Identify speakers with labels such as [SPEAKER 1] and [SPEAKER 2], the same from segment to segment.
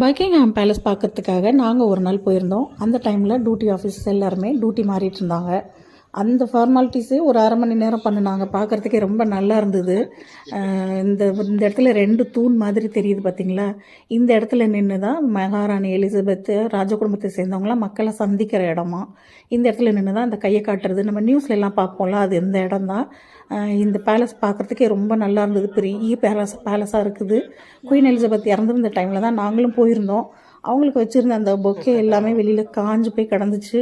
[SPEAKER 1] Buckingham palace பார்க்கறதுக்காக நாங்கள் ஒரு நாள் போயிருந்தோம். அந்த டைமில் டியூட்டி ஆஃபீஸர்ஸ் எல்லாருமே டியூட்டி மாறிட்டு இருந்தாங்க. அந்த ஃபார்மாலிட்டிஸே ஒரு அரை மணி நேரம் பண்ணினாங்க. பார்க்குறதுக்கே ரொம்ப நல்லா இருந்தது. இந்த இந்த இடத்துல ரெண்டு தூண் மாதிரி தெரியுது பார்த்தீங்களா இந்த இடத்துல நின்று தான் மகாராணி எலிசபெத்து ராஜ குடும்பத்தை சேர்ந்தவங்களாம் மக்களை சந்திக்கிற இடமா? இந்த இடத்துல நின்று தான் அந்த கையை காட்டுறது. நம்ம நியூஸ்லலாம் பார்ப்போம்ல அது இந்த இடம் தான் இந்த பேலஸ் பார்க்குறதுக்கே ரொம்ப நல்லா இருந்தது. பெரிய பேலஸ் பேலஸாக இருக்குது. குயின் எலிசபெத் இறந்துருந்த டைமில் தான் நாங்களும் போயிருந்தோம். அவங்களுக்கு வச்சுருந்த அந்த பொக்கே எல்லாமே வெளியில் காஞ்சு போய் கிடந்துச்சு.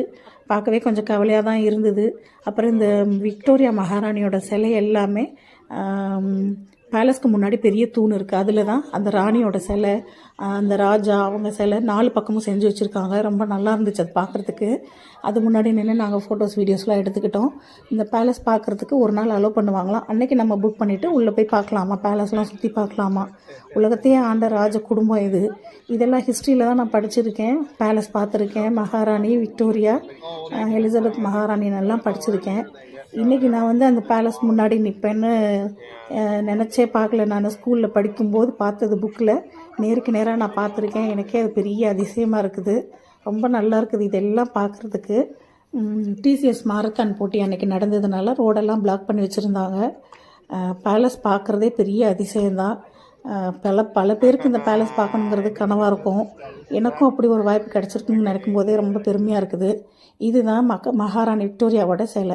[SPEAKER 1] பார்க்கவே கொஞ்சம் கவலையாக தான் இருந்தது. அப்புறம் இந்த விக்டோரியா மகாராணியோட சிலை எல்லாமே பேலஸ்க்கு முன்னாடி பெரிய தூண் இருக்குது அதில் தான் அந்த ராணியோட சிலை அந்த ராஜா அவங்க சிலை நாலு பக்கமும் செஞ்சு வச்சுருக்காங்க. ரொம்ப நல்லா இருந்துச்சு அது பார்க்குறதுக்கு. அது முன்னாடி நின்று நாங்கள் ஃபோட்டோஸ் வீடியோஸ்லாம் எடுத்துக்கிட்டோம். இந்த பேலஸ் பார்க்குறதுக்கு ஒரு நாள் அலோவ் பண்ணுவாங்களாம் அன்னைக்கு நம்ம புக் பண்ணிவிட்டு உள்ளே போய் பார்க்கலாமா? பேலஸ்லாம் சுற்றி பார்க்கலாமா? உலகத்தையே ஆண்ட ராஜ குடும்பம் இது. இதெல்லாம் ஹிஸ்ட்ரியில் தான் நான் படிச்சிருக்கேன். பேலஸ் பார்த்துருக்கேன். மகாராணி விக்டோரியா எலிசபெத் மகாராணின்னு எல்லாம் படிச்சிருக்கேன். இன்றைக்கி நான் வந்து அந்த பேலஸ் முன்னாடி நிற்பேன்னு நினச்சே பார்க்கல. நான் ஸ்கூலில் படிக்கும்போது பார்த்தது புக்கில் நேருக்கு நேராக நான் பார்த்துருக்கேன். எனக்கே அது பெரிய அதிசயமாக இருக்குது. ரொம்ப நல்லா இருக்குது. இதெல்லாம் பார்க்குறதுக்கு. டிசிஎஸ் மாரத்தான் போட்டி அன்றைக்கி நடந்ததுனால ரோடெல்லாம் பிளாக் பண்ணி வச்சுருந்தாங்க. பேலஸ் பார்க்குறதே பெரிய அதிசயம்தான். பல பல பேருக்கு இந்த பேலஸ் பார்க்கணுங்கிறது கனவாக இருக்கும். எனக்கும் அப்படி ஒரு வாய்ப்பு கிடச்சிருக்குன்னு நினைக்கும் போதே ரொம்ப பெருமையாக இருக்குது. இதுதான் மக்க மகாராணி விக்டோரியாவோட சிலை.